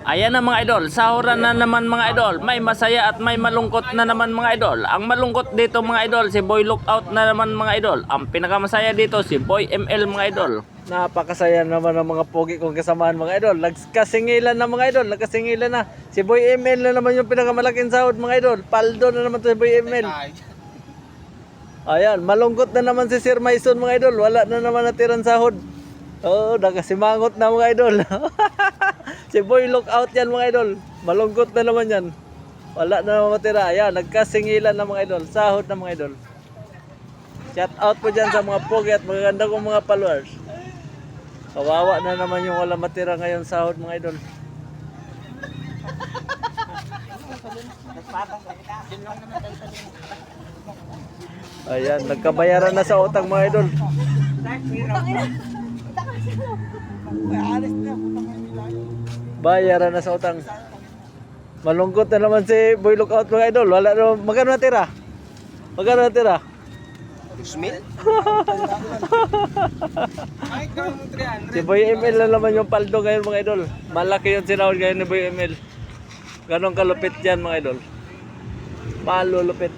Ayan na mga idol, sahuran na naman mga idol. May masaya at may malungkot na naman mga idol. Ang malungkot dito mga idol, si Boy Lookout na naman mga idol. Ang pinakamasaya dito, si Boy ML mga idol. Napakasaya naman ng mga pogi kong kasamahan mga idol. Nagkasingilan na mga idol, nagkasingilan na. Si Boy ML na naman yung pinakamalaking sahod mga idol. Paldo na naman to si Boy ML. Ayan, malungkot na naman si Sir Mason mga idol. Wala na naman natirang sahod. Oo, oh, nakasimangot na mga idol. Si Boy Lookout yan mga idol. Malungkot na naman yan. Wala na naman matira. Ayan, nagkasingilan na mga idol. Sahod na mga idol. Shout out po dyan sa mga pogi at magaganda kong mga followers. Kawawa na naman yung wala matira ngayon sahod mga idol. Ayan, nagkabayaran na sa utang mga idol. Bayaran na sa utang. Malungkot na naman si Boy Lookout mga idol. Wala na, magkano natira? Magkano natira? Si Boy ML na naman yung paldo ngayon mga idol. Malaki yung sinahod ngayon ni Boy ML. Ganon kalupit yan mga idol. Malulupit.